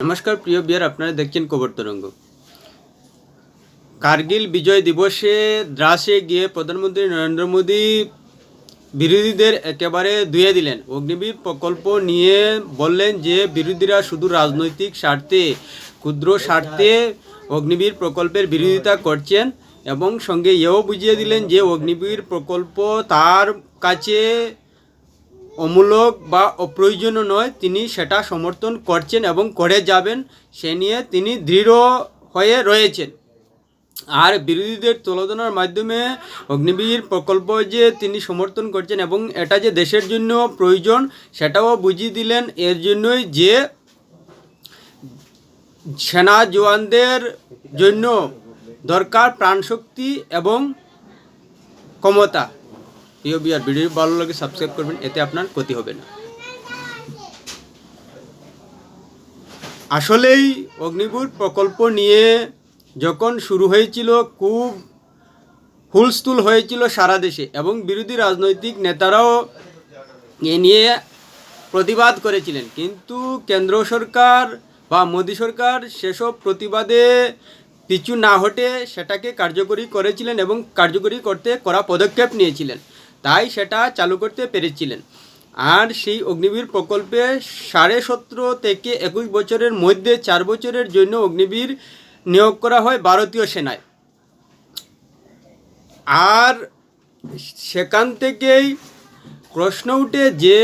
নমস্কার, প্রিয় বিয়ার, আপনারা দেখছেন কবর তরঙ্গ। কার্গিল বিজয় দিবসে দ্রাসে গিয়ে প্রধানমন্ত্রী নরেন্দ্র মোদী বিরোধীদের একেবারে ধুয়ে দিলেন। অগ্নিবীর প্রকল্প নিয়ে বললেন যে, বিরোধীরা শুধু রাজনৈতিক স্বার্থে, ক্ষুদ্র স্বার্থে অগ্নিবীর প্রকল্পের বিরোধিতা করছেন এবং সঙ্গে এও বুঝিয়ে দিলেন যে, অগ্নিবীর প্রকল্প তার কাছে অমূলক বা অপ্রয়োজনীয় নয়, তিনি সেটা সমর্থন করছেন এবং করে যাবেন, সে নিয়ে তিনি দৃঢ় হয়ে রয়েছেন। আর বিরোধীদের তুলনার মাধ্যমে অগ্নিবীর প্রকল্প যে তিনি সমর্থন করছেন এবং এটা যে দেশের জন্য প্রয়োজন, সেটাও বুঝিয়ে দিলেন। এর জন্যই যে সেনা জওয়ানদের জন্য দরকার প্রাণশক্তি এবং ক্ষমতা। প্রিয় বিয়ার ভিডিও ভালো লাগে সাবস্ক্রাইব করবেন, এতে আপনার ক্ষতি হবে না। আসলেই অগ্নিপুর প্রকল্প নিয়ে যখন শুরু হয়েছিল, খুব হুলস্থুল হয়েছিল সারা দেশে এবং বিরোধী রাজনৈতিক নেতারাও এ নিয়ে প্রতিবাদ করেছিলেন। কিন্তু কেন্দ্র সরকার বা মোদী সরকার সেসব প্রতিবাদে পিছু না হটে সেটাকে কার্যকরী করেছিলেন এবং কার্যকরী করতে করা পদক্ষেপ নিয়েছিলেন। তাই সেটা চালু করতে পেরেছিলেন। আর সেই অগ্নিবীর প্রকল্পে সাড়ে সতেরো থেকে একুশ বছরের মধ্যে চার বছরের জন্য অগ্নিবীর নিয়োগ করা হয় ভারতীয় সেনায়। আর সেখান থেকেই প্রশ্ন উঠে যে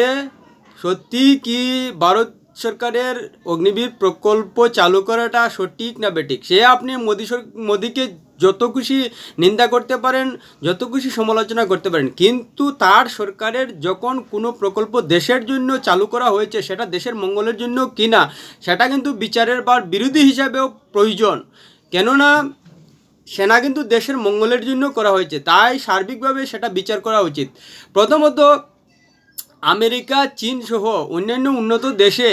সত্যি কি ভারত সরকারের অগ্নিবীর প্রকল্প চালু করাটা সঠিক না বেঠিক? সে আপনি মোদী মোদীকে যত খুশি নিন্দা করতে পারেন, যত খুশি সমালোচনা করতে পারেন, কিন্তু তার সরকারের যখন কোনো প্রকল্প দেশের জন্য চালু করা হয়েছে, সেটা দেশের মঙ্গলের জন্য কিনা সেটা কিন্তু বিচারের বা বিরোধী হিসাবেও প্রয়োজন। কেননা সেনা কিন্তু দেশের মঙ্গলের জন্য করা হয়েছে, তাই সার্বিকভাবে সেটা বিচার করা উচিত। প্রথমত আমেরিকা, চীন সহ অন্যান্য উন্নত দেশে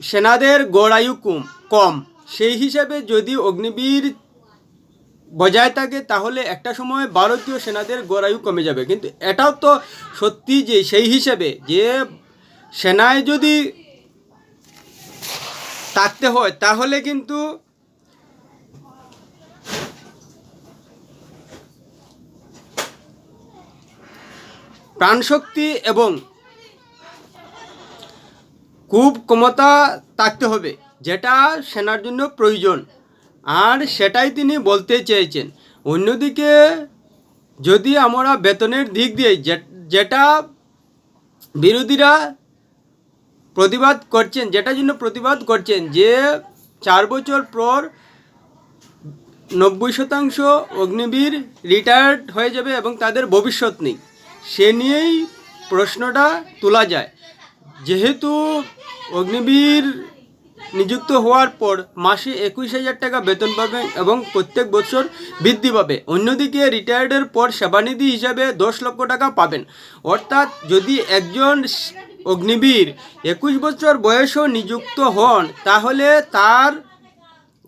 সেনাদের গড়ায়ু কম কম। সেই হিসাবে যদি অগ্নিবীর বজায় থাকে, তাহলে একটা সময় ভারতীয় সেনাদের গড়ায়ু কমে যাবে। কিন্তু এটাও তো সত্যি যে সেই হিসেবে যে সেনায় যদি থাকতে হয়, তাহলে কিন্তু প্রাণশক্তি এবং খুব ক্ষমতা থাকতে হবে, যেটা সেনার জন্য প্রয়োজন। আর সেটাই তিনি বলতে চেয়েছেন। অন্যদিকে, যদি আমরা বেতনের দিক দিয়ে যেটা বিরোধীরা প্রতিবাদ করছেন, যেটার জন্য প্রতিবাদ করছেন যে, চার বছর পর নব্বই শতাংশ অগ্নিবীর রিটায়ার্ড হয়ে যাবে এবং তাদের ভবিষ্যৎ নেই। সে নিয়েই প্রশ্নটা তোলা যায়। যেহেতু অগ্নিবীর নিযুক্ত হওয়ার পর মাসে একুশ হাজার টাকা বেতন পাবেন এবং প্রত্যেক বছর বৃদ্ধি পাবে। অন্যদিকে রিটায়ার্ডের পর সেবানিধি হিসাবে দশ লক্ষ টাকা পাবেন। অর্থাৎ যদি একজন অগ্নিবীর একুশ বছর বয়সেও নিযুক্ত হন, তাহলে তার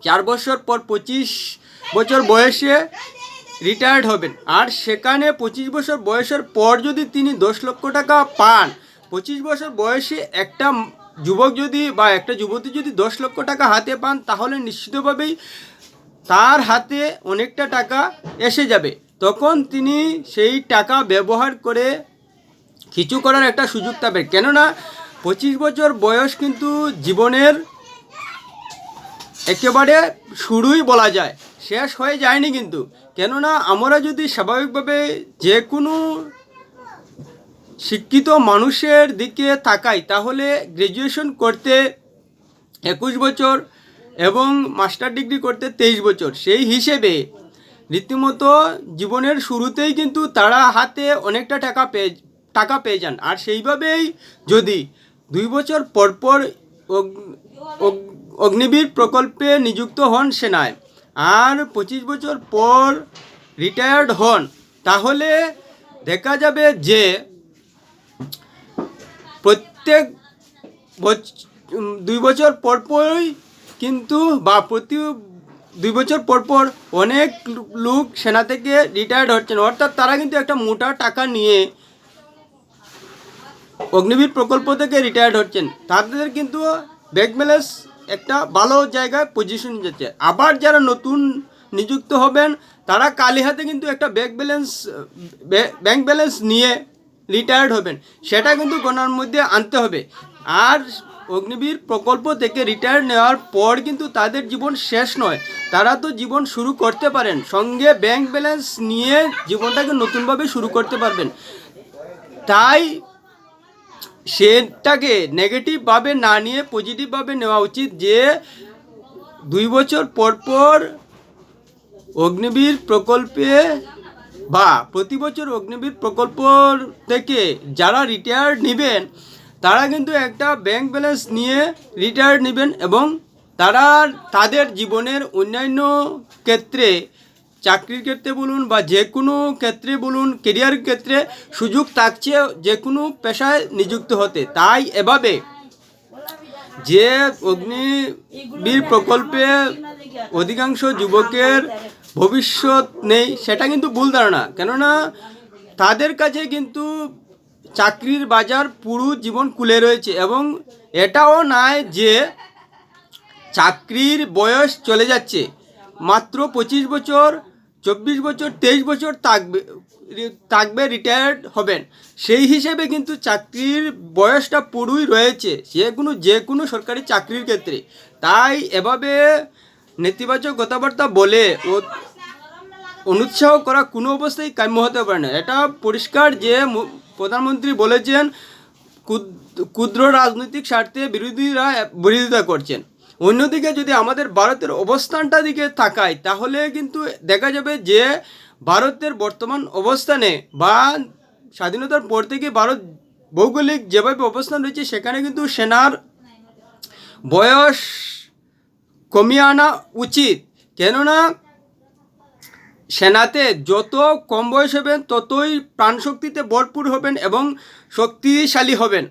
চার বছর পর পঁচিশ বছর বয়সে রিটায়ার্ড হবেন। আর সেখানে পঁচিশ বছর বয়সের পর যদি তিনি দশ লক্ষ টাকা পান, পঁচিশ বছর বয়সে একটা যুবক যদি বা একটা যুবতী যদি দশ লক্ষ টাকা হাতে পান, তাহলে নিশ্চিতভাবেই তার হাতে অনেকটা টাকা এসে যাবে। তখন তিনি সেই টাকা ব্যবহার করে কিছু করার একটা সুযোগ পাবে কেননা পঁচিশ বছর বয়স কিন্তু জীবনের একেবারে শুরুই বলা যায়, শেষ হয়ে যায়নি কিন্তু। কেননা আমরা যদি স্বাভাবিকভাবে যে কোনো শিক্ষিত মানুষের দিকে তাকাই, তাহলে গ্র্যাজুয়েশন করতে একুশ বছর এবং মাস্টার ডিগ্রি করতে তেইশ বছর। সেই হিসেবে রীতিমতো জীবনের শুরুতেই কিন্তু তারা হাতে অনেকটা টাকা পেয়ে টাকা পেয়ে যান। আর সেইভাবেই যদি দুই বছর পরপর অগ- অগ- অগ্নিবীর প্রকল্পে নিযুক্ত হন সেনায় আর পঁচিশ বছর পর রিটায়ার্ড হন, তাহলে দেখা যাবে যে প্রত্যেক দুই বছর পর পরই কিন্তু বা প্রতি দুই বছর পর পর অনেক লোক সেনা থেকে রিটায়ার্ড হচ্ছেন। অর্থাৎ তারা কিন্তু একটা মোটা টাকা নিয়ে অগ্নিবীর প্রকল্প থেকে রিটায়ার্ড হচ্ছেন। তাদের কিন্তু ব্যাংক ব্যালেন্স একটা ভালো জায়গায় পজিশন যাচ্ছে। আবার যারা নতুন নিযুক্ত হবেন, তারা কালি হাতে কিন্তু একটা ব্যাক ব্যালেন্স ব্যাংক ব্যালেন্স নিয়ে রিটায়ার্ড হবেন। সেটা কিন্তু গণার মধ্যে আনতে হবে। আর অগ্নিবীর প্রকল্প থেকে রিটায়ার নেওয়ার পর কিন্তু তাদের জীবন শেষ নয়। তারা তো জীবন শুরু করতে পারেন। সঙ্গে ব্যাংক ব্যালেন্স নিয়ে জীবনটাকে নতুনভাবে শুরু করতে পারবেন। তাই সেটাকে নেগেটিভভাবে না নিয়ে পজিটিভভাবে নেওয়া উচিত যে দুই বছর পর পর অগ্নিবীর প্রকল্পে বা প্রতি বছর অগ্নিবীর প্রকল্প থেকে যারা রিটায়ার্ড নেবেন, তারা কিন্তু একটা ব্যাংক ব্যালেন্স নিয়ে রিটায়ার্ড নেবেন এবং তারা তাদের জীবনের অন্যান্য ক্ষেত্রে, চাকরির ক্ষেত্রে বলুন বা যে কোনো ক্ষেত্রে বলুন কেরিয়ার ক্ষেত্রে সুযোগ থাকছে যে কোনো পেশায় নিযুক্ত হতে। তাই এভাবে যে অগ্নিবীর প্রকল্পে অধিকাংশ যুবকের ভবিষ্যৎ নেই, সেটা কিন্তু ভুল ধারণা। কেননা তাদের কাছে কিন্তু চাকরির বাজার পুরো জীবন খুলে রয়েছে এবং এটাও নয় যে চাকরির বয়স চলে যাচ্ছে। মাত্র পঁচিশ বছর, চব্বিশ বছর, তেইশ বছর থাকবে থাকবে রিটায়ার্ড হবেন। সেই হিসেবে কিন্তু চাকরির বয়সটা পুরোই রয়েছে, যে কোনো যে কোনো সরকারি চাকরির ক্ষেত্রে। তাই এভাবে নেতিবাচক কথাবার্তা বলে ও অনুৎসাহ করা কোনো অবস্থায় কাম্য হতে পারে না। এটা পরিষ্কার যে প্রধানমন্ত্রী বলেছেন ক্ষুদ- ক্ষুদ্র রাজনৈতিক স্বার্থে বিরোধীরা বিরোধিতা করছেন। অন্যদিকে যদি আমাদের ভারতের অবস্থানটা দিকে তাকাই তাহলে কিন্তু দেখা যাবে যে ভারতের বর্তমান অবস্থানে বা স্বাধীনতার পর থেকে ভারত ভৌগোলিক যেভাবে অবস্থান রয়েছে, সেখানে কিন্তু সেনার বয়স কমিয়ে আনা উচিত। কেননা সেনাতে যত কম বয়স হবেন, ততই প্রাণশক্তিতে ভরপুর হবেন এবং শক্তিশালী হবেন।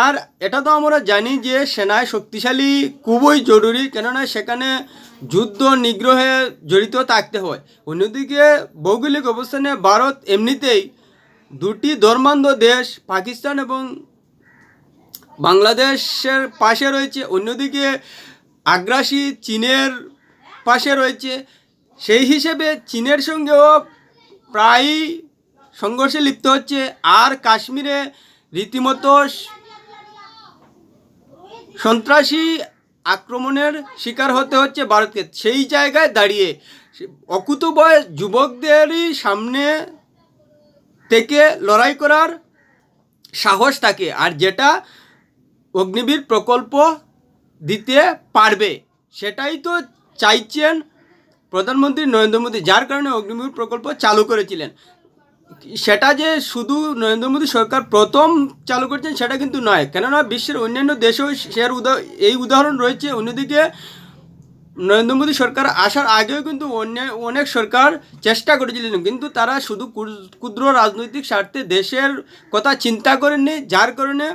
আর এটা তো আমরা জানি যে সেনায় শক্তিশালী খুবই জরুরি, কেননা সেখানে যুদ্ধ নিগ্রহে জড়িত থাকতে হয়। অন্যদিকে ভৌগোলিক অবস্থানে ভারত এমনিতেই দুটি ধর্মান্ধ দেশ, পাকিস্তান এবং বাংলাদেশের পাশে রয়েছে। অন্যদিকে আগ্রাসী চীনের পাশে রয়েছে। সেই হিসেবে চীনের সঙ্গেও প্রায়ই সংঘর্ষে লিপ্ত হচ্ছে। আর কাশ্মীরে রীতিমতো সন্ত্রাসী আক্রমণের শিকার হতে হচ্ছে ভারতকে। সেই জায়গায় দাঁড়িয়ে অকুতভয় যুবকদেরই সামনে থেকে লড়াই করার সাহস থাকে আর যেটা অগ্নিবীর প্রকল্প দিতে পারবে। সেটাই তো চাইছেন প্রধানমন্ত্রী নরেন্দ্র মোদী, যার কারণে অগ্নিবীর প্রকল্প চালু করেছিলেন। সেটা যে শুধু নরেন্দ্র মোদী সরকার প্রথম চালু করেছেন, সেটা কিন্তু নয়। কেননা বিশ্বের অন্যান্য দেশেও সের এই উদাহরণ রয়েছে। অন্যদিকে নরেন্দ্র মোদী সরকার আসার আগেও কিন্তু অন্য, অনেক সরকার চেষ্টা করেছিলেন, কিন্তু তারা শুধু ক্ষুদ্র রাজনৈতিক স্বার্থে দেশের কথা চিন্তা করেননি, যার কারণে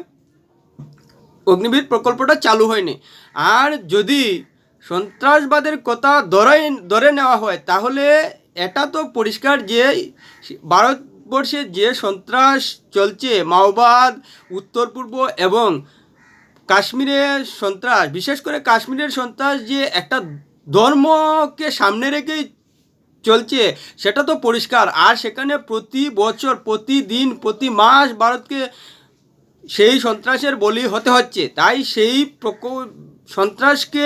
অগ্নিবীর প্রকল্পটা চালু হয়নি। আর যদি সন্ত্রাসবাদের কথা ধরে ধরে নেওয়া হয়, তাহলে এটা তো পরিষ্কার যে ভারতবর্ষে যে সন্ত্রাস চলছে, মাওবাদ উত্তর পূর্ব এবং কাশ্মীরের সন্ত্রাস, বিশেষ করে কাশ্মীরের সন্ত্রাস যে একটা ধর্মকে সামনে রেখেই চলছে, সেটা তো পরিষ্কার। আর সেখানে প্রতি বছর, প্রতিদিন, প্রতি মাস ভারতকে সেই সন্ত্রাসের বলি হতে হচ্ছে। তাই সেই সন্ত্রাসকে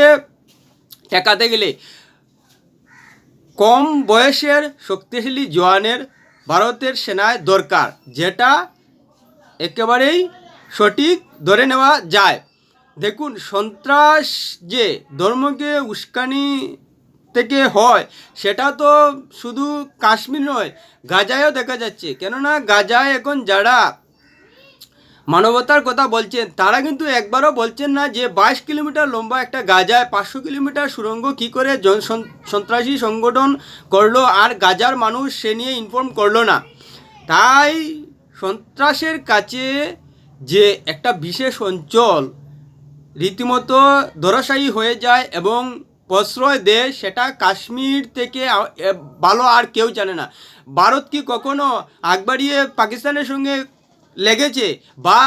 ঠেকাতে গেলে কম বয়সের শক্তিশালী জওয়ানের ভারতের সেনায় দরকার, যেটা একেবারেই সঠিক ধরে নেওয়া যায়। দেখুন, সন্ত্রাস যে ধর্মকে উস্কানি থেকে হয়, সেটা তো শুধু কাশ্মীর নয়, গাজায়ও দেখা যাচ্ছে। কেননা গাজায় এখন যারা মানবতার কথা বলছেন, তারা কিন্তু একবারও বলছেন না যে বাইশ কিলোমিটার লম্বা একটা গাজায় পাঁচশো কিলোমিটার সুড়ঙ্গ কী করে সন্ত্রাসী সংগঠন করল আর গাজার মানুষ সে নিয়ে ইনফর্ম করল না। তাই সন্ত্রাসের কাছে যে একটা বিশেষ অঞ্চল রীতিমতো ধরাশায়ী হয়ে যায় এবং প্রশ্রয় দেয়, সেটা কাশ্মীর থেকে ভালো আর কেউ জানে না। ভারত কি কখনো আগবাড়িয়ে পাকিস্তানের সঙ্গে লেগেছে বা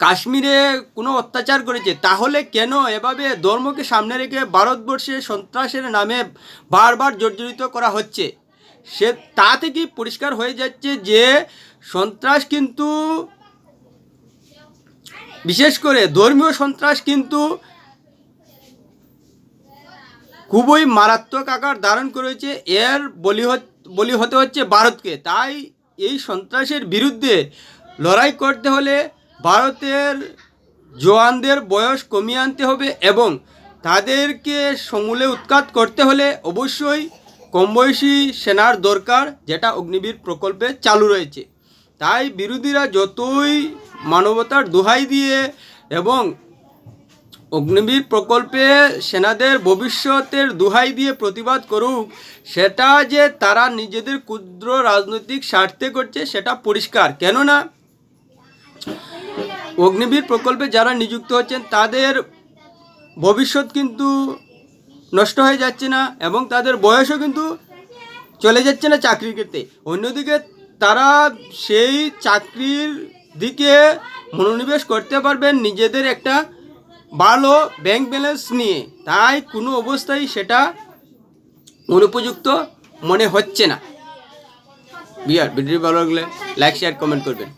কাশ্মীরে কোনো অত্যাচার করেছে, তাহলে কেন এভাবে ধর্মকে সামনে রেখে ভারতবর্ষে সন্ত্রাসের নামে বারবার জর্জরিত করা হচ্ছে? সে তা থেকেই পরিষ্কার হয়ে যাচ্ছে যে সন্ত্রাস কিন্তু বিশেষ করে ধর্মীয় সন্ত্রাস কিন্তু খুবই মারাত্মক আকার ধারণ করেছে। এর বলি বলি হতে হচ্ছে ভারতকে। তাই এই সন্ত্রাসের বিরুদ্ধে লড়াই করতে হলে ভারতের জওয়ানদের বয়স কমিয়ে আনতে হবে এবং তাদেরকে সমূলে উৎখাত করতে হলে অবশ্যই কম বয়সী সেনার দরকার, যেটা অগ্নিবীর প্রকল্পে চালু রয়েছে। তাই বিরোধীরা যতই মানবতার দোহাই দিয়ে এবং অগ্নিবীর প্রকল্পে সেনাদের ভবিষ্যতের দোহাই দিয়ে প্রতিবাদ করুক, সেটা যে তারা নিজেদের ক্ষুদ্র রাজনৈতিক স্বার্থে করছে, সেটা পরিষ্কার। কেননা অগ্নিবীর প্রকল্পে যারা নিযুক্ত হচ্ছেন, তাদের ভবিষ্যৎ কিন্তু নষ্ট হয়ে যাচ্ছে না এবং তাদের বয়সও কিন্তু চলে যাচ্ছে না চাকরির ক্ষেত্রে। অন্যদিকে তারা সেই চাকরির দিকে মনোনিবেশ করতে পারবেন, নিজেদের একটা ভালো ব্যাংক ব্যালেন্স নিয়ে। তাই কোনো অবস্থায় সেটা অনুপযুক্ত মনে হচ্ছে না। বিয়ার ভিডিও ভালো লাগলে লাইক শেয়ার কমেন্ট করবেন।